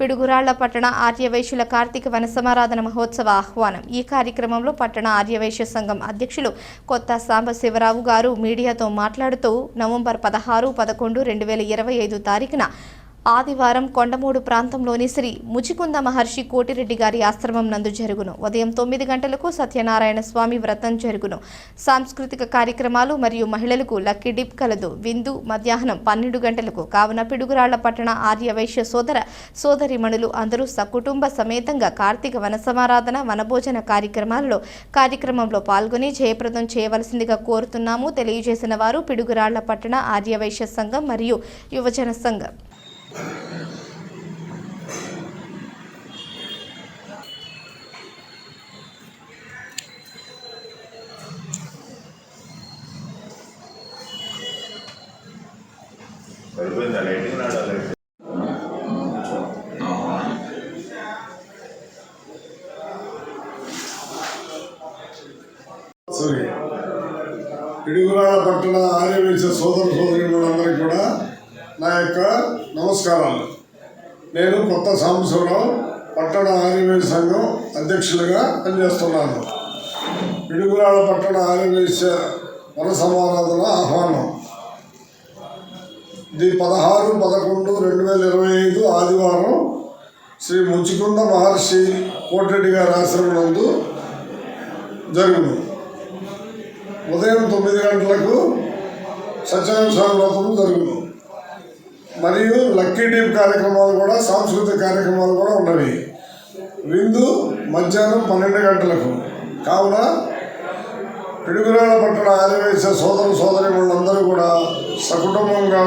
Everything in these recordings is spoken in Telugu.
పిడుగురాళ్ళ పట్టణ ఆర్యవైశ్యుల కార్తీక వనసమారాధన మహోత్సవ ఆహ్వానం. ఈ కార్యక్రమంలో పట్టణ ఆర్యవైశ్య సంఘం అధ్యక్షులు కొత్త సాంబశివరావు గారు మీడియాతో మాట్లాడుతూ నవంబర్ పదహారు పదకొండు రెండు వేల ఇరవై ఐదు తారీఖున ఆదివారం కొండమూడు ప్రాంతంలోని శ్రీ ముచికుంద మహర్షి కోటిరెడ్డి గారి ఆశ్రమం నందు జరుగును. ఉదయం తొమ్మిది గంటలకు సత్యనారాయణ స్వామి వ్రతం జరుగును. సాంస్కృతిక కార్యక్రమాలు మరియు మహిళలకు లక్కీ డిప్ కలదు. విందు మధ్యాహ్నం పన్నెండు గంటలకు కావున పిడుగురాళ్ళ పట్టణ ఆర్యవైశ్య సోదర సోదరిమణులు అందరూ సకుటుంబ సమేతంగా కార్తీక వన సమారాధన వనభోజన కార్యక్రమాలలో కార్యక్రమంలో పాల్గొని జయప్రదం చేయవలసిందిగా కోరుతున్నాము. తెలియజేసిన వారు పిడుగురాళ్ళ పట్టణ ఆర్యవైశ్య సంఘం మరియు యువజన సంఘం. సరిపోయిందా లైటింగ్ పట్టణ ఆర్యవేశ సోదర సోదరులందరికీ కూడా నా యొక్క నమస్కారాలు. నేను కొత్త సాంబశివరావు పట్టణ ఆర్యవేశ సంఘం అధ్యక్షులుగా పనిచేస్తున్నాను. పిడుగులాడ పట్టణ ఆర్యవేశ వన సమారాధన ఆహ్వానం. ఇది పదహారు పదకొండు రెండు వేల ఇరవై ఐదు ఆదివారం శ్రీ ముచికుంద మహర్షి కోటిరెడ్డి గారి ఆశ్రమం నందు జరుగును. ఉదయం తొమ్మిది గంటలకు సత్యనారాయణ స్వామి జరుగును. మరియు లక్కీ డీప్ కార్యక్రమాలు కూడా సాంస్కృతిక కార్యక్రమాలు కూడా ఉన్నవి. విందు మధ్యాహ్నం పన్నెండు గంటలకు. కావున పిడుగురాల పట్టణ ఆదివేశ సోదరు సోదరి వాళ్ళందరూ కూడా సకుటుంబంగా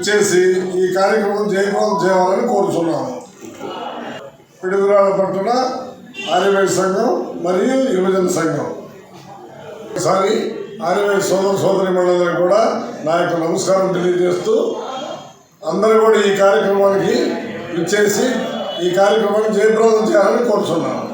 ఇచ్చేసి ఈ కార్యక్రమం జయప్రదం చేయాలని కోరుతున్నాము పిడుగురాల పట్టణ ఆర్యవేశ సంఘం మరియు యువజన సంఘం. ఒకసారి ఆర్యవేశ సోదర సోదరి మండలి కూడా నా యొక్క నమస్కారం తెలియజేస్తూ అందరూ కూడా ఈ కార్యక్రమానికి ఇచ్చేసి ఈ కార్యక్రమాన్ని జయప్రదం చేయాలని కోరుతున్నాను